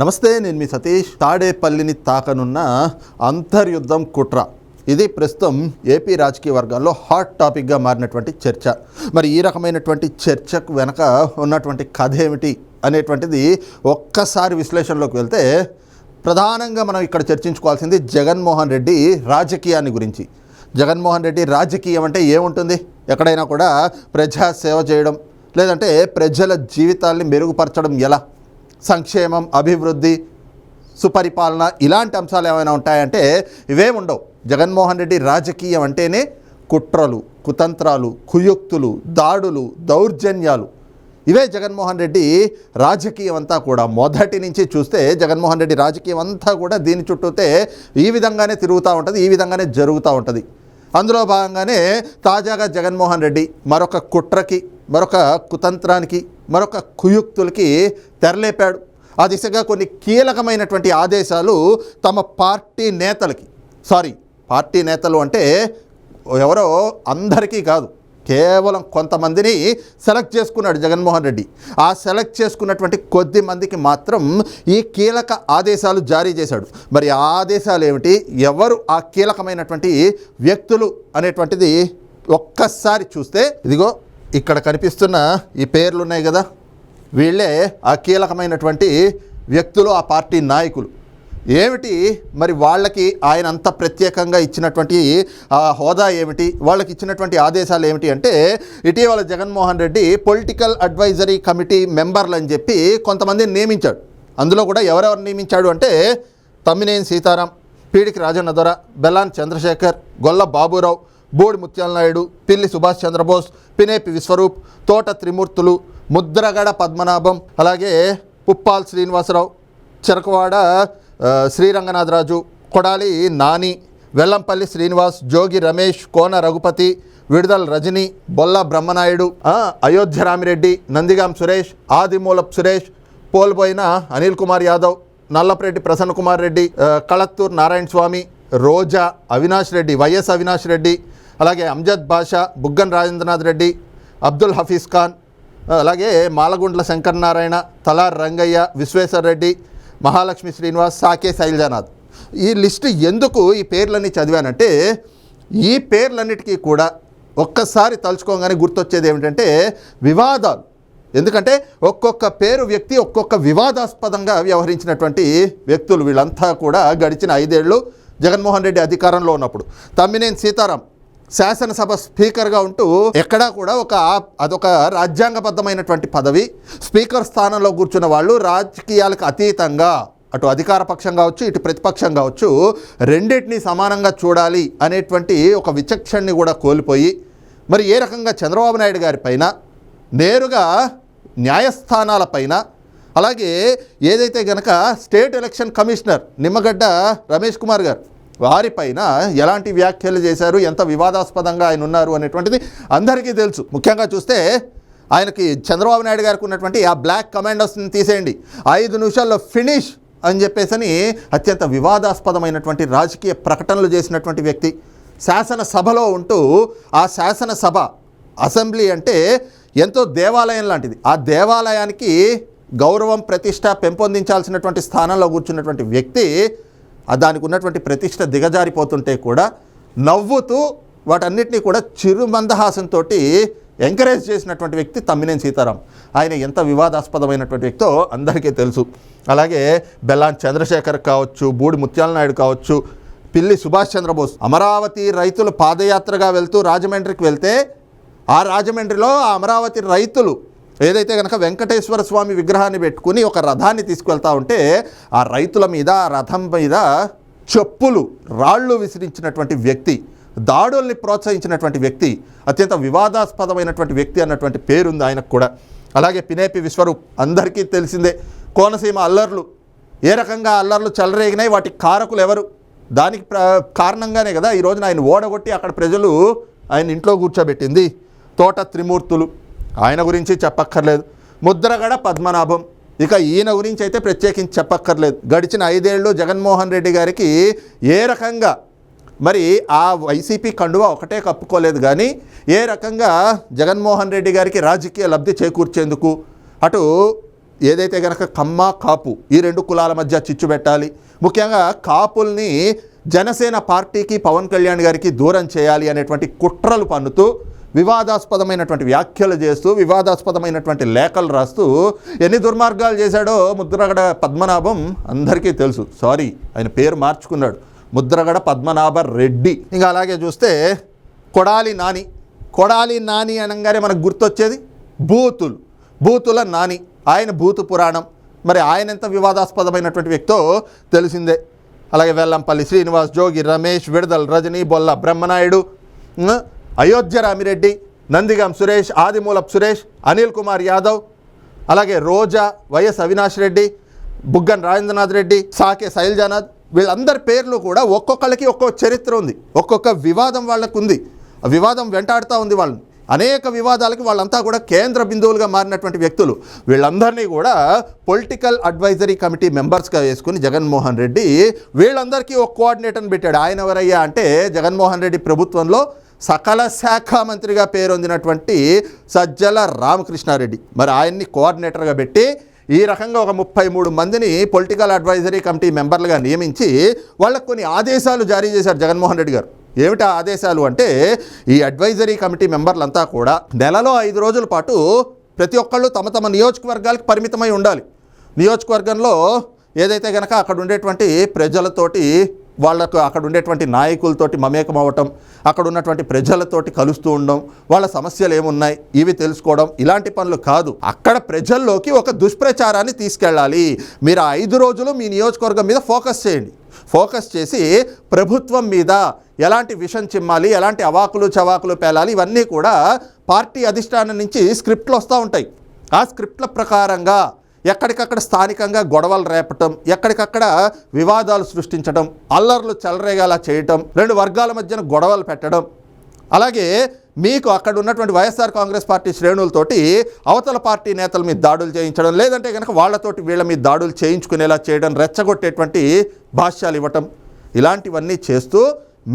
నమస్తే నేను మీ సతీష్. తాడేపల్లిని తాకనున్న అంతర్యుద్ధం కుట్ర. ఇది ప్రస్తుతం ఏపీ రాజకీయ వర్గాల్లో హాట్ టాపిక్గా మారినటువంటి చర్చ. మరి ఈ రకమైనటువంటి చర్చకు వెనక ఉన్నటువంటి కథ ఏమిటి అనేటువంటిది ఒక్కసారి విశ్లేషణలోకి వెళ్తే ప్రధానంగా మనం ఇక్కడ చర్చించుకోవాల్సింది జగన్మోహన్ రెడ్డి రాజకీయాన్ని గురించి. జగన్మోహన్ రెడ్డి రాజకీయం అంటే ఏముంటుంది? ఎక్కడైనా కూడా ప్రజా సేవ చేయడం లేదంటే ప్రజల జీవితాల్ని మెరుగుపరచడం ఎలా? సంక్షేమం అభివృద్ధి సుపరిపాలన ఇలాంటి అంశాలు ఏమైనా ఉంటాయంటే ఇవేం ఉండవు. జగన్మోహన్ రెడ్డి రాజకీయం అంటేనే కుట్రలు కుతంత్రాలు కుయుక్తులు దాడులు దౌర్జన్యాలు. ఇవే జగన్మోహన్ రెడ్డి రాజకీయం అంతా కూడా. మొదటి నుంచి చూస్తే జగన్మోహన్ రెడ్డి రాజకీయం అంతా కూడా దీని చుట్టూతే ఈ విధంగానే తిరుగుతూ ఉంటుంది ఈ విధంగానే జరుగుతూ ఉంటుంది. అందులో భాగంగానే తాజాగా జగన్మోహన్ రెడ్డి మరొక కుట్రకి మరొక కుతంత్రానికి మరొక కుయుక్తులకి తెరలేపాడు. ఆ దిశగా కొన్ని కీలకమైనటువంటి ఆదేశాలు తమ పార్టీ నేతలకి సారీ పార్టీ నేతలు అంటే ఎవరో అందరికీ కాదు. కేవలం కొంతమందిని సెలెక్ట్ చేసుకున్నాడు జగన్మోహన్ రెడ్డి. ఆ సెలెక్ట్ చేసుకున్నటువంటి కొద్ది మందికి మాత్రం ఈ కీలక ఆదేశాలు జారీ చేశాడు. మరి ఆ ఆదేశాలు ఏమిటి? ఎవరు ఆ కీలకమైనటువంటి వ్యక్తులు అనేటువంటిది ఒక్కసారి చూస్తే ఇదిగో ఇక్కడ కనిపిస్తున్న ఈ పేర్లు ఉన్నాయి కదా. వీళ్ళే ఆ కీలకమైనటువంటి వ్యక్తులు ఆ పార్టీ నాయకులు. ఏమిటి? మరి వాళ్ళకి ఆయన అంత ప్రత్యేకంగా ఇచ్చినటువంటి హోదా ఏమిటి? వాళ్ళకి ఇచ్చినటువంటి ఆదేశాలు ఏమిటి అంటే ఇటీవల Jaganmohan Reddy political advisory committee మెంబర్లు అని చెప్పి కొంతమందిని నియమించాడు. అందులో కూడా ఎవరెవరు నియమించాడు అంటే తమ్మినేని సీతారాం పీడికి రాజన్న దొర బెల్లాన్ చంద్రశేఖర్ గొల్ల బాబురావు బోడి ముత్యాల నాయుడు పిల్లి సుభాష్ చంద్రబోస్ పినేపి విశ్వరూప్ తోట త్రిమూర్తులు ముద్రగడ పద్మనాభం అలాగే పుప్పాల్ శ్రీనివాసరావు చెరకవాడ శ్రీరంగనాథరాజు కొడాలి నాని వెల్లంపల్లి శ్రీనివాస్ జోగి రమేష్ కోన రఘుపతి విడుదల రజని బొల్ల బ్రహ్మనాయుడు అయోధ్య రామిరెడ్డి నందిగాం సురేష్ ఆదిమూలప్ సురేష్ పోల్పోయిన అనిల్ కుమార్ యాదవ్ నల్లపరెడ్డి ప్రసన్న కుమార్ రెడ్డి కళత్తూర్ నారాయణ స్వామి రోజా అవినాష్ రెడ్డి వైఎస్ అవినాష్ రెడ్డి అలాగే అంజద్ బాషా బుగ్గన్ రాజేంద్రనాథ్ రెడ్డి అబ్దుల్ హఫీజ్ ఖాన్ అలాగే మాలగుండ్ల శంకర్ నారాయణ తలార్ రంగయ్య విశ్వేశ్వర్ రెడ్డి మహాలక్ష్మి శ్రీనివాస్ సాకే శైలజానాథ్. ఈ లిస్టు ఎందుకు ఈ పేర్లన్నీ చదివానంటే ఈ పేర్లన్నిటికీ కూడా ఒక్కసారి తలుచుకోగానే గుర్తొచ్చేది ఏమిటంటే వివాదాలు. ఎందుకంటే ఒక్కొక్క పేరు వ్యక్తి ఒక్కొక్క వివాదాస్పదంగా వ్యవహరించినటువంటి వ్యక్తులు వీళ్ళంతా కూడా గడిచిన ఐదేళ్ళు జగన్మోహన్ రెడ్డి అధికారంలో ఉన్నప్పుడు. తమ్మినేని సీతారాం శాసనసభ స్పీకర్గా ఉంటూ ఎక్కడా కూడా ఒక అదొక రాజ్యాంగబద్ధమైనటువంటి పదవి. స్పీకర్ స్థానంలో కూర్చున్న వాళ్ళు రాజకీయాలకు అతీతంగా అటు అధికార పక్షం కావచ్చు ఇటు ప్రతిపక్షం కావచ్చు రెండింటినీ సమానంగా చూడాలి అనేటువంటి ఒక విచక్షణని కూడా కోల్పోయి మరి ఏ రకంగా చంద్రబాబు నాయుడు గారి పైన నేరుగా న్యాయస్థానాలపైన అలాగే ఏదైతే గనక state election commissioner Nimmagadda Ramesh Kumar గారు వారిపైన ఎలాంటి వ్యాఖ్యలు చేశారు ఎంత వివాదాస్పదంగా ఆయన ఉన్నారు అనేటువంటిది అందరికీ తెలుసు. ముఖ్యంగా చూస్తే ఆయనకి చంద్రబాబు నాయుడు గారికి ఉన్నటువంటి ఆ బ్లాక్ కమాండర్స్ని తీసేయండి. ఐదు నిమిషాల్లో ఫినిష్ అని చెప్పేసని అత్యంత వివాదాస్పదమైనటువంటి రాజకీయ ప్రకటనలు చేసినటువంటి వ్యక్తి. శాసనసభలో ఉంటూ ఆ శాసనసభ అసెంబ్లీ అంటే ఎంతో దేవాలయం లాంటిది. ఆ దేవాలయానికి గౌరవం ప్రతిష్ట పెంపొందించాల్సినటువంటి స్థానంలో కూర్చున్నటువంటి వ్యక్తి దానికి ఉన్నటువంటి ప్రతిష్ట దిగజారిపోతుంటే కూడా నవ్వుతూ వాటన్నిటినీ కూడా చిరుమందహాసంతో ఎంకరేజ్ చేసినటువంటి వ్యక్తి తమ్మినేని సీతారాం. ఆయన ఎంత వివాదాస్పదమైనటువంటి వ్యక్తో అందరికీ తెలుసు. అలాగే బెల్లాన్ చంద్రశేఖర్ కావచ్చు బూడి ముత్యాల నాయుడు కావచ్చు పిల్లి సుభాష్ చంద్రబోస్ అమరావతి రైతులు పాదయాత్రగా వెళ్తూ రాజమండ్రికి వెళ్తే ఆ రాజమండ్రిలో ఆ అమరావతి రైతులు ఏదైతే కనుక వెంకటేశ్వర స్వామి విగ్రహాన్ని పెట్టుకుని ఒక రథాన్ని తీసుకువెళ్తా ఉంటే ఆ రైతుల మీద ఆ రథం మీద చెప్పులు రాళ్ళు విసిరించినటువంటి వ్యక్తి దాడుల్ని ప్రోత్సహించినటువంటి వ్యక్తి అత్యంత వివాదాస్పదమైనటువంటి వ్యక్తి అన్నటువంటి పేరుంది ఆయనకు కూడా. అలాగే పినేపి విశ్వరూప్ అందరికీ తెలిసిందే. కోనసీమ అల్లర్లు ఏ రకంగా అల్లర్లు చెలరేగినాయి వాటి కారకులు ఎవరు? దానికి ప్ర కారణంగానే కదా ఈ రోజున ఆయన ఓడగొట్టి అక్కడ ప్రజలు ఆయన ఇంట్లో కూర్చోబెట్టింది. తోట త్రిమూర్తులు ఆయన గురించి చెప్పక్కర్లేదు. ముద్రగడ పద్మనాభం. ఇక ఈయన గురించి అయితే ప్రత్యేకించి చెప్పక్కర్లేదు. గడిచిన ఐదేళ్ళు జగన్మోహన్ రెడ్డి గారికి ఏ రకంగా మరి ఆ వైసీపీ కండువా ఒకటే కప్పుకోలేదు కానీ ఏ రకంగా జగన్మోహన్ రెడ్డి గారికి రాజకీయ లబ్ధి చేకూర్చేందుకు అటు ఏదైతే గనక కమ్మ కాపు ఈ రెండు కులాల మధ్య చిచ్చు పెట్టాలి ముఖ్యంగా కాపుల్ని జనసేన పార్టీకి పవన్ కళ్యాణ్ గారికి దూరం చేయాలి అనేటువంటి కుట్రలు పన్నుతూ వివాదాస్పదమైనటువంటి వ్యాఖ్యలు చేస్తూ వివాదాస్పదమైనటువంటి లేఖలు రాస్తూ ఎన్ని దుర్మార్గాలు చేశాడో ముద్రగడ పద్మనాభం అందరికీ తెలుసు. సారీ ఆయన పేరు మార్చుకున్నాడు. ముద్రగడ పద్మనాభ రెడ్డి. ఇంకా అలాగే చూస్తే కొడాలి నాని. కొడాలి నాని అనగానే మనకు గుర్తొచ్చేది బూతులు. బూతుల నాని. ఆయన బూతు పురాణం. మరి ఆయన ఎంత వివాదాస్పదమైనటువంటి వ్యక్తో తెలిసిందే. అలాగే వెల్లంపల్లి శ్రీనివాస్ జోగి రమేష్ విడదల్ రజనీ బొల్ల బ్రహ్మనాయుడు అయోధ్య రామిరెడ్డి నందిగాం సురేష్ ఆదిమూలప్ సురేష్ అనిల్ కుమార్ యాదవ్ అలాగే రోజా వైఎస్ అవినాష్ రెడ్డి బుగ్గన్ రాజేంద్రనాథ్ రెడ్డి సాకే శైలజానాథ్ వీళ్ళందరి పేర్లు కూడా ఒక్కొక్కళ్ళకి ఒక్కొక్క చరిత్ర ఉంది. ఒక్కొక్క వివాదం వాళ్ళకు ఉంది. ఆ వివాదం వెంటాడుతూ ఉంది వాళ్ళని. అనేక వివాదాలకి వాళ్ళంతా కూడా కేంద్ర బిందువులుగా మారినటువంటి వ్యక్తులు. వీళ్ళందరినీ కూడా పొలిటికల్ అడ్వైజరీ కమిటీ మెంబర్స్గా వేసుకుని జగన్మోహన్ రెడ్డి వీళ్ళందరికీ ఒక కోఆర్డినేటర్ని పెట్టాడు. ఆయన ఎవరయ్యా అంటే జగన్మోహన్ రెడ్డి ప్రభుత్వంలో సకల శాఖ మంత్రిగా పేరొందినటువంటి సజ్జల రామకృష్ణారెడ్డి. మరి ఆయన్ని కోఆర్డినేటర్గా పెట్టి ఈ రకంగా ఒక ముప్పై మూడు మందిని పొలిటికల్ అడ్వైజరీ కమిటీ మెంబర్లుగా నియమించి వాళ్ళకు కొన్ని ఆదేశాలు జారీ చేశారు జగన్మోహన్ రెడ్డి గారు. ఏమిటి ఆదేశాలు అంటే ఈ అడ్వైజరీ కమిటీ మెంబర్లంతా కూడా నెలలో ఐదు రోజుల పాటు ప్రతి ఒక్కళ్ళు తమ తమ నియోజకవర్గాలకు పరిమితమై ఉండాలి. నియోజకవర్గంలో ఏదైతే గనక అక్కడ ఉండేటువంటి ప్రజలతోటి వాళ్ళకు అక్కడ ఉండేటువంటి నాయకులతోటి మమేకం అవ్వటం అక్కడ ఉన్నటువంటి ప్రజలతోటి కలుస్తూ ఉండడం వాళ్ళ సమస్యలు ఏమున్నాయి ఇవి తెలుసుకోవడం ఇలాంటి పనులు కాదు. అక్కడ ప్రజల్లోకి ఒక దుష్ప్రచారాన్ని తీసుకెళ్ళాలి. మీరు ఆ ఐదు రోజులు మీ నియోజకవర్గం మీద ఫోకస్ చేయండి. ఫోకస్ చేసి ప్రభుత్వం మీద ఎలాంటి విషం చిమ్మాలి ఎలాంటి అవాకులు చవాకులు పేలాలి ఇవన్నీ కూడా పార్టీ అధిష్టానం నుంచి స్క్రిప్ట్లు వస్తూ ఉంటాయి. ఆ స్క్రిప్ట్ల ప్రకారంగా ఎక్కడికక్కడ స్థానికంగా గొడవలు రేపటం ఎక్కడికక్కడ వివాదాలు సృష్టించడం అల్లర్లు చెలరేగేలా చేయటం రెండు వర్గాల మధ్యన గొడవలు పెట్టడం. అలాగే మీకు అక్కడ ఉన్నటువంటి వైఎస్ఆర్ కాంగ్రెస్ పార్టీ శ్రేణులతోటి అవతల పార్టీ నేతల మీద దాడులు చేయించడం లేదంటే కనుక వాళ్ళతోటి వీళ్ళ మీద దాడులు చేయించుకునేలా చేయడం రెచ్చగొట్టేటువంటి భాష్యాలు ఇవ్వటం. ఇలాంటివన్నీ చేస్తూ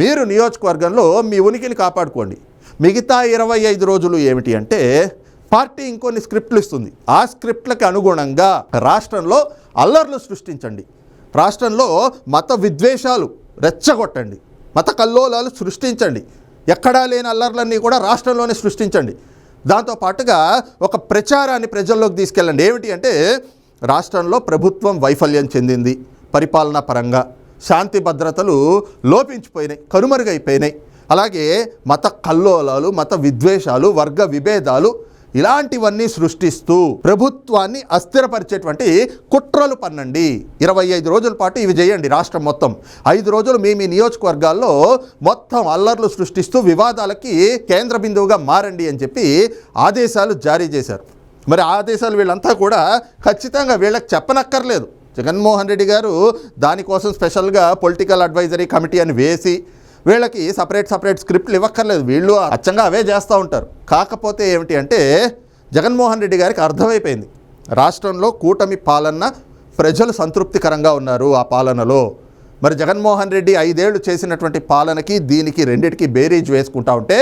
మీరు నియోజకవర్గంలో మీ ఉనికిని కాపాడుకోండి. మిగతా ఇరవై ఐదు రోజులు ఏమిటి అంటే పార్టీ ఇంకొన్ని స్క్రిప్ట్లు ఇస్తుంది. ఆ స్క్రిప్ట్లకు అనుగుణంగా రాష్ట్రంలో అల్లర్లు సృష్టించండి. రాష్ట్రంలో మత విద్వేషాలు రెచ్చగొట్టండి. మత కల్లోలాలు సృష్టించండి. ఎక్కడా లేని అల్లర్లన్నీ కూడా రాష్ట్రంలోనే సృష్టించండి. దాంతో పాటుగా ఒక ప్రచారాన్ని ప్రజల్లోకి తీసుకెళ్ళండి. ఏమిటి అంటే రాష్ట్రంలో ప్రభుత్వం వైఫల్యం చెందింది పరిపాలనా పరంగా. శాంతి భద్రతలు లోపించిపోయినాయి కనుమరుగైపోయినాయి. అలాగే మత కల్లోలాలు మత విద్వేషాలు వర్గ విభేదాలు ఇలాంటివన్నీ సృష్టిస్తూ ప్రభుత్వాన్ని అస్థిరపరిచేటువంటి కుట్రలు పన్నండి. ఇరవై ఐదు రోజుల పాటు ఇవి చేయండి రాష్ట్రం మొత్తం. ఐదు రోజులు మీ మీ నియోజకవర్గాల్లో మొత్తం అల్లర్లు సృష్టిస్తూ వివాదాలకి కేంద్ర బిందువుగా మారండి అని చెప్పి ఆదేశాలు జారీ చేశారు. మరి ఆదేశాలు వీళ్ళంతా కూడా ఖచ్చితంగా వీళ్ళకి చెప్పనక్కర్లేదు. జగన్మోహన్ రెడ్డి గారు దానికోసం స్పెషల్గా పొలిటికల్ అడ్వైజరీ కమిటీ అని వేసి వీళ్ళకి సపరేట్ సపరేట్ స్క్రిప్ట్లు ఇవ్వక్కర్లేదు. వీళ్ళు అచ్చంగా అవే చేస్తూ ఉంటారు. కాకపోతే ఏమిటి అంటే జగన్మోహన్ రెడ్డి గారికి అర్థమైపోయింది. రాష్ట్రంలో కూటమి పాలన ప్రజలు సంతృప్తికరంగా ఉన్నారు ఆ పాలనలో. మరి జగన్మోహన్ రెడ్డి ఐదేళ్ళు చేసినటువంటి పాలనకి దీనికి రెండిటికి బేరీజ్ వేసుకుంటా ఉంటే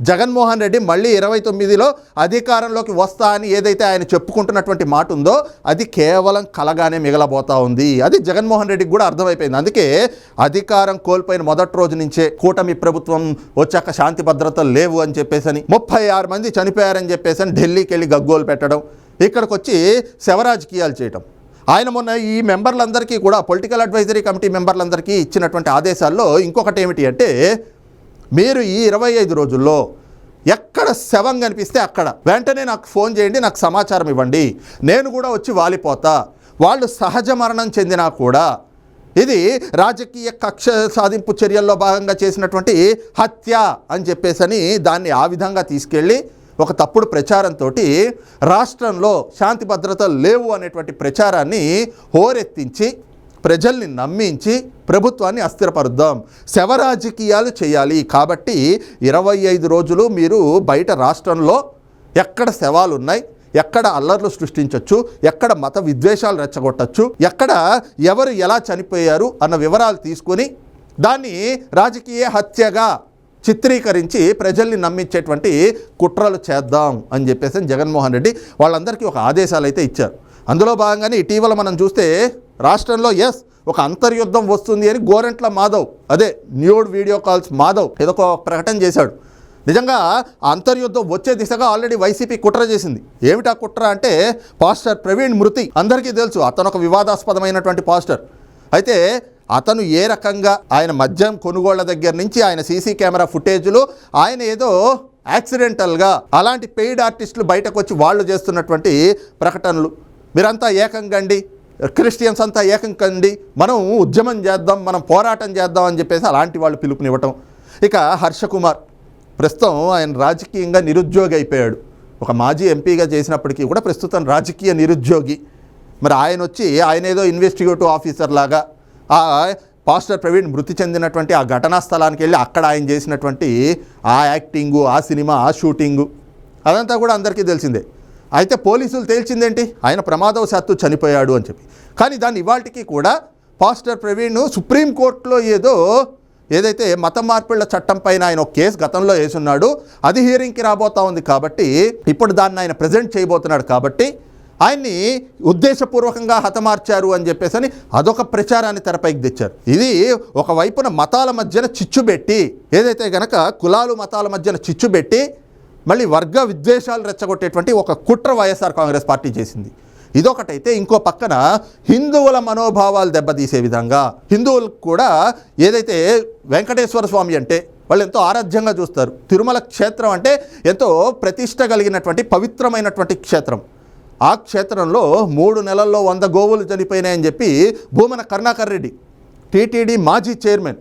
జగన్మోహన్ రెడ్డి మళ్ళీ ఇరవై తొమ్మిదిలో అధికారంలోకి వస్తా అని ఏదైతే ఆయన చెప్పుకుంటున్నటువంటి మాట ఉందో అది కేవలం కలగానే మిగలబోతా ఉంది. అది జగన్మోహన్ రెడ్డికి కూడా అర్థమైపోయింది. అందుకే అధికారం కోల్పోయిన మొదటి రోజు నుంచే కూటమి ప్రభుత్వం వచ్చాక శాంతి భద్రతలు లేవు అని చెప్పేసని ముప్పై ఆరు మంది చనిపోయారని చెప్పేసి ఢిల్లీకి వెళ్ళి గగ్గోలు పెట్టడం ఇక్కడికి వచ్చి శవరాజకీయాలు చేయడం ఆయన మొన్న ఈ మెంబర్లందరికీ కూడా పొలిటికల్ అడ్వైజరీ కమిటీ మెంబర్లందరికీ ఇచ్చినటువంటి ఆదేశాల్లో ఇంకొకటి ఏమిటి అంటే మీరు ఈ ఇరవై ఐదు రోజుల్లో ఎక్కడ శవం కనిపిస్తే అక్కడ. వెంటనే నాకు ఫోన్ చేయండి నాకు సమాచారం ఇవ్వండి. నేను కూడా వచ్చి వాలిపోతా. వాళ్ళు సహజ మరణం చెందినా కూడా ఇది రాజకీయ కక్ష సాధింపు చర్యల్లో భాగంగా చేసినటువంటి హత్య అని చెప్పేసని దాన్ని ఆ విధంగా తీసుకెళ్ళి ఒక తప్పుడు ప్రచారంతో రాష్ట్రంలో శాంతి భద్రతలు లేవు అనేటువంటి ప్రచారాన్ని హోరెత్తించి ప్రజల్ని నమ్మించి ప్రభుత్వాన్ని అస్థిరపరుద్దాం. శవరాజకీయాలు చేయాలి. కాబట్టి ఇరవై ఐదు రోజులు మీరు బయట రాష్ట్రంలో ఎక్కడ శవాలు ఉన్నాయి ఎక్కడ అల్లర్లు సృష్టించవచ్చు ఎక్కడ మత విద్వేషాలు రెచ్చగొట్టచ్చు ఎక్కడ ఎవరు ఎలా చనిపోయారు అన్న వివరాలు తీసుకొని దాన్ని రాజకీయ హత్యగా చిత్రీకరించి ప్రజల్ని నమ్మించేటువంటి కుట్రలు చేద్దాం అని చెప్పేసి జగన్మోహన్ రెడ్డి వాళ్ళందరికీ ఒక ఆదేశాలు అయితే ఇచ్చారు. అందులో భాగంగానే ఇటీవల మనం చూస్తే రాష్ట్రంలో ఎస్ ఒక అంతర్యుద్ధం వస్తుంది అని గోరెంట్ల మాధవ్ అదే న్యూడ్ వీడియో కాల్స్ మాధవ్ ఏదో ఒక ప్రకటన చేశాడు. నిజంగా అంతర్యుద్ధం వచ్చే దిశగా ఆల్రెడీ వైసీపీ కుట్ర చేసింది. ఏమిటా కుట్ర అంటే పాస్టర్ ప్రవీణ్ మృతి అందరికీ తెలుసు అతను ఒక వివాదాస్పదమైనటువంటి పాస్టర్. అయితే అతను ఏ రకంగా ఆయన మద్యం కొనుగోళ్ళ దగ్గర నుంచి ఆయన సీసీ కెమెరా ఫుటేజ్లు ఆయన ఏదో యాక్సిడెంటల్గా అలాంటి పెయిడ్ ఆర్టిస్టులు బయటకు వచ్చి వాళ్ళు చేస్తున్నటువంటి ప్రకటనలు. మీరంతా ఏకంగండి క్రిస్టియన్స్ అంతా ఏకం కండి మనం ఉద్యమం చేద్దాం మనం పోరాటం చేద్దాం అని చెప్పేసి అలాంటి వాళ్ళు పిలుపునివ్వటం. ఇక హర్ష కుమార్ ప్రస్తుతం ఆయన రాజకీయంగా నిరుద్యోగి అయిపోయాడు. ఒక మాజీ ఎంపీగా చేసినప్పటికీ కూడా ప్రస్తుతం రాజకీయ నిరుద్యోగి. మరి ఆయన వచ్చి ఆయన ఏదో ఇన్వెస్టిగేటివ్ ఆఫీసర్ లాగా ఆ పాస్టర్ ప్రవీణ్ మృతి చెందినటువంటి ఆ ఘటనా స్థలానికి వెళ్ళి అక్కడ ఆయన చేసినటువంటి ఆ యాక్టింగు ఆ సినిమా ఆ షూటింగు అదంతా కూడా అందరికీ తెలిసిందే. అయితే పోలీసులు తేల్చిందేంటి? ఆయన ప్రమాదవశాత్తు చనిపోయాడు అని చెప్పి. కానీ దాని ఇవాళకి కూడా పాస్టర్ ప్రవీణ్ సుప్రీంకోర్టులో ఏదో ఏదైతే మత మార్పిళ్ళ చట్టం పైన ఆయన ఒక కేసు గతంలో వేసున్నాడు అది హియరింగ్కి రాబోతా ఉంది కాబట్టి ఇప్పుడు దాన్ని ఆయన ప్రజెంట్ చేయబోతున్నాడు కాబట్టి ఆయన్ని ఉద్దేశపూర్వకంగా హతమార్చారు అని చెప్పేసి అని అదొక ప్రచారాన్ని తెరపైకి తెచ్చారు. ఇది ఒకవైపున మతాల మధ్యన చిచ్చు పెట్టి ఏదైతే గనక కులాలు మతాల మధ్యన చిచ్చు పెట్టి మళ్ళీ వర్గ విద్వేషాలు రెచ్చగొట్టేటువంటి ఒక కుట్ర వైఎస్ఆర్ కాంగ్రెస్ పార్టీ చేసింది. ఇదొకటైతే ఇంకో పక్కన హిందువుల మనోభావాలు దెబ్బతీసే విధంగా హిందువులకు కూడా ఏదైతే వెంకటేశ్వర స్వామి అంటే వాళ్ళు ఎంతో ఆరాధ్యంగా చూస్తారు. తిరుమల క్షేత్రం అంటే ఎంతో ప్రతిష్ట కలిగినటువంటి పవిత్రమైనటువంటి క్షేత్రం. ఆ క్షేత్రంలో మూడు నెలల్లో వంద గోవులు చనిపోయినాయని చెప్పి భూమన కరుణాకర్ రెడ్డి టీటీడీ మాజీ చైర్మన్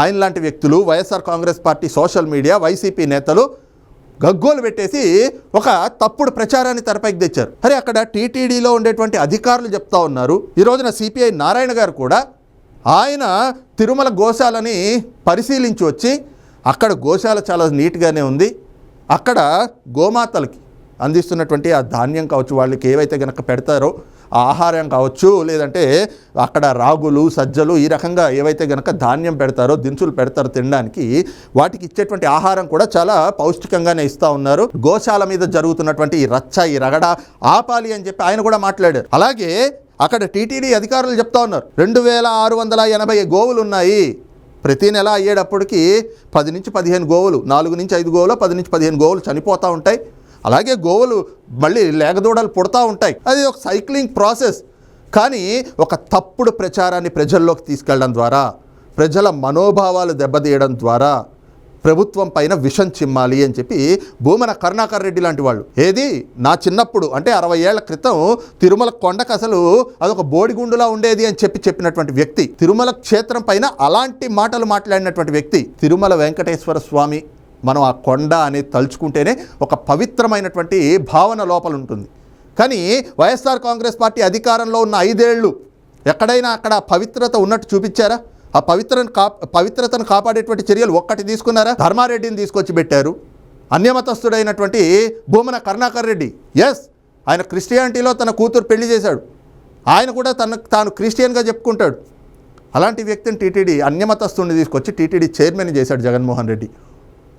ఆయన లాంటి వ్యక్తులు YSR Congress party social media YCP నేతలు గగ్గోలు పెట్టేసి ఒక తప్పుడు ప్రచారాన్ని తెరపైకి తెచ్చారు. అరే అక్కడ టీటీడీలో ఉండేటువంటి అధికారులు చెప్తా ఉన్నారు. ఈ రోజున సిపిఐ నారాయణ గారు కూడా ఆయన తిరుమల గోశాలని పరిశీలించి వచ్చి అక్కడ గోశాల చాలా నీట్గానే ఉంది. అక్కడ గోమాతలకి అందిస్తున్నటువంటి ఆ ధాన్యం కావచ్చు వాళ్ళకి ఏవైతే కనుక పెడతారో ఆహారం కావచ్చు లేదంటే అక్కడ రాగులు సజ్జలు ఈ రకంగా ఏవైతే గనక ధాన్యం పెడతారో దినుసులు పెడతారో తినడానికి వాటికి ఇచ్చేటువంటి ఆహారం కూడా చాలా పౌష్టికంగానే ఇస్తూ ఉన్నారు. గోశాల మీద జరుగుతున్నటువంటి ఈ రచ్చ ఈ రగడ ఆపాలి అని చెప్పి ఆయన కూడా మాట్లాడారు. అలాగే అక్కడ టీటీడీ అధికారులు చెప్తా ఉన్నారు. రెండు వేల ఆరు వందల ఎనభై గోవులు ఉన్నాయి ప్రతి నెల అయ్యేటప్పటికి పది నుంచి పదిహేను గోవులు నాలుగు నుంచి ఐదు గోవులు పది నుంచి పదిహేను గోవులు చనిపోతూ ఉంటాయి. అలాగే గోవులు మళ్ళీ లేగదూడలు పుడతా ఉంటాయి. అది ఒక సైక్లింగ్ ప్రాసెస్ కానీ ఒక తప్పుడు ప్రచారాన్ని ప్రజల్లోకి తీసుకెళ్ళడం ద్వారా ప్రజల మనోభావాలు దెబ్బతీయడం ద్వారా ప్రభుత్వం పైన విషం చిమ్మాలి అని చెప్పి భూమన కరుణాకర్ రెడ్డి లాంటి వాళ్ళు. ఏది? నా చిన్నప్పుడు అంటే అరవై ఏళ్ళ క్రితం తిరుమల కొండకు అసలు అదొక బోడిగుండులా ఉండేది అని చెప్పి చెప్పినటువంటి వ్యక్తి. తిరుమల క్షేత్రం పైన అలాంటి మాటలు మాట్లాడినటువంటి వ్యక్తి. తిరుమల వెంకటేశ్వర స్వామి మనం ఆ కొండ అనేది తలుచుకుంటేనే ఒక పవిత్రమైనటువంటి భావన లోపల ఉంటుంది. కానీ వైఎస్ఆర్ కాంగ్రెస్ పార్టీ అధికారంలో ఉన్న ఐదేళ్ళు ఎక్కడైనా అక్కడ పవిత్రత ఉన్నట్టు చూపించారా? ఆ పవిత్రను కా పవిత్రతను కాపాడేటువంటి చర్యలు ఒక్కటి తీసుకున్నారా? ధర్మారెడ్డిని తీసుకొచ్చి పెట్టారు. అన్యమతస్థుడైనటువంటి భూమన కరుణాకర్ రెడ్డి. ఎస్ ఆయన క్రిస్టియానిటీలో తన కూతురు పెళ్ళి చేశాడు. ఆయన కూడా తన తాను క్రిస్టియన్గా చెప్పుకుంటాడు. అలాంటి వ్యక్తిని టీటీడీ అన్యమతస్థుడిని తీసుకొచ్చి టీటీడీ చైర్మన్ చేశాడు జగన్మోహన్ రెడ్డి.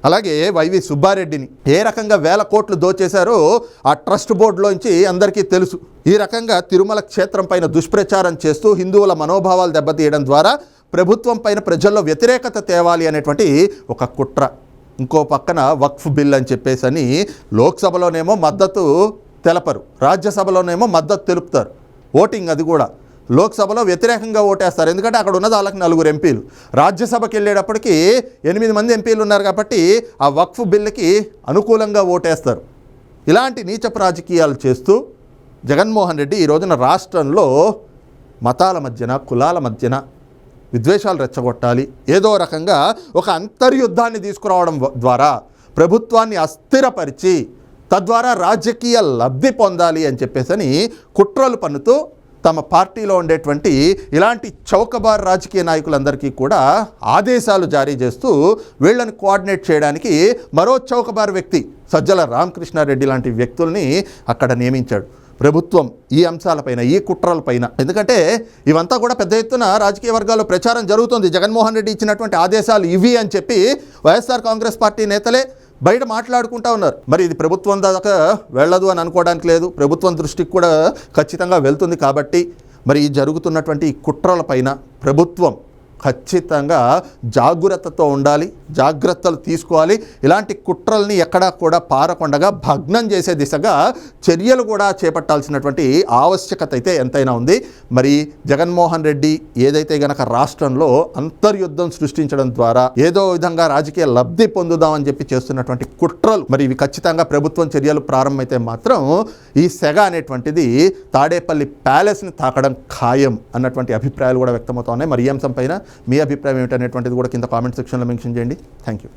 అలాగే వైవి సుబ్బారెడ్డిని ఏ రకంగా వేల కోట్లు దోచేశారో ఆ ట్రస్ట్ బోర్డులోంచి అందరికీ తెలుసు. ఈ రకంగా తిరుమల క్షేత్రం పైన దుష్ప్రచారం చేస్తూ హిందువుల మనోభావాలు దెబ్బతీయడం ద్వారా ప్రభుత్వం పైన ప్రజల్లో వ్యతిరేకత తేవాలి అనేటువంటి ఒక కుట్ర. ఇంకో పక్కన వక్ఫ్ బిల్ అని చెప్పేసి అని లోక్సభలోనేమో మద్దతు తెలపరు. రాజ్యసభలోనేమో మద్దతు తెలుపుతారు. ఓటింగ్ అది కూడా. లోక్సభలో వ్యతిరేకంగా ఓటేస్తారు. ఎందుకంటే అక్కడ ఉన్నది వాళ్ళకి నలుగురు ఎంపీలు. రాజ్యసభకి వెళ్ళేటప్పటికి ఎనిమిది మంది ఎంపీలు ఉన్నారు కాబట్టి ఆ వక్ఫ్ బిల్లుకి అనుకూలంగా ఓటేస్తారు. ఇలాంటి నీచపు రాజకీయాలు చేస్తూ జగన్మోహన్ రెడ్డి ఈ రోజున రాష్ట్రంలో మతాల మధ్యన కులాల మధ్యన విద్వేషాలు రెచ్చగొట్టాలి. ఏదో రకంగా ఒక అంతర్యుద్ధాన్ని తీసుకురావడం ద్వారా ప్రభుత్వాన్ని అస్థిరపరిచి తద్వారా రాజకీయ లబ్ధి పొందాలి అని చెప్పేసని కుట్రలు పన్నుతూ తమ పార్టీలో ఉండేటువంటి ఇలాంటి చౌకబార్ రాజకీయ నాయకులందరికీ కూడా ఆదేశాలు జారీ చేస్తూ వీళ్ళని కోఆర్డినేట్ చేయడానికి మరో చౌకబార్ వ్యక్తి సజ్జల రామకృష్ణారెడ్డి లాంటి వ్యక్తుల్ని అక్కడ నియమించాడు. ప్రభుత్వం ఈ అంశాలపైన ఈ కుట్రలపైన. ఎందుకంటే ఇవంతా కూడా పెద్ద ఎత్తున రాజకీయ వర్గాల్లో ప్రచారం జరుగుతుంది. జగన్మోహన్ రెడ్డి ఇచ్చినటువంటి ఆదేశాలు ఇవి అని చెప్పి వైఎస్ఆర్ కాంగ్రెస్ పార్టీ నేతలే బయట మాట్లాడుకుంటా ఉన్నారు. మరి ఇది ప్రభుత్వం దాకా వెళ్ళదు అని అనుకోవడానికి లేదు. ప్రభుత్వం దృష్టికి కూడా ఖచ్చితంగా వెళ్తుంది కాబట్టి మరి ఈ జరుగుతున్నటువంటి ఈ కుట్రల పైన ప్రభుత్వం ఖచ్చితంగా జాగ్రత్తతో ఉండాలి జాగ్రత్తలు తీసుకోవాలి. ఇలాంటి కుట్రల్ని ఎక్కడా కూడా పారకుండగా భగ్నం చేసే దిశగా చర్యలు కూడా చేపట్టాల్సినటువంటి ఆవశ్యకత అయితే ఎంతైనా ఉంది. మరి జగన్మోహన్ రెడ్డి ఏదైతే గనక రాష్ట్రంలో అంతర్యుద్ధం సృష్టించడం ద్వారా ఏదో విధంగా రాజకీయ లబ్ధి పొందుదామని చెప్పి చేస్తున్నటువంటి కుట్రలు మరి ఇవి ఖచ్చితంగా ప్రభుత్వం చర్యలు ప్రారంభమైతే మాత్రం ఈ సెగ అనేటువంటిది తాడేపల్లి ప్యాలెస్ని తాకడం ఖాయం అన్నటువంటి అభిప్రాయాలు కూడా వ్యక్తమవుతా ఉన్నాయి. మరి ఈ అంశం పైన మీ అభిప్రాయం ఏమిటనేటువంటిది కూడా కింద కామెంట్ సెక్షన్లో మెన్షన్ చేయండి. Thank you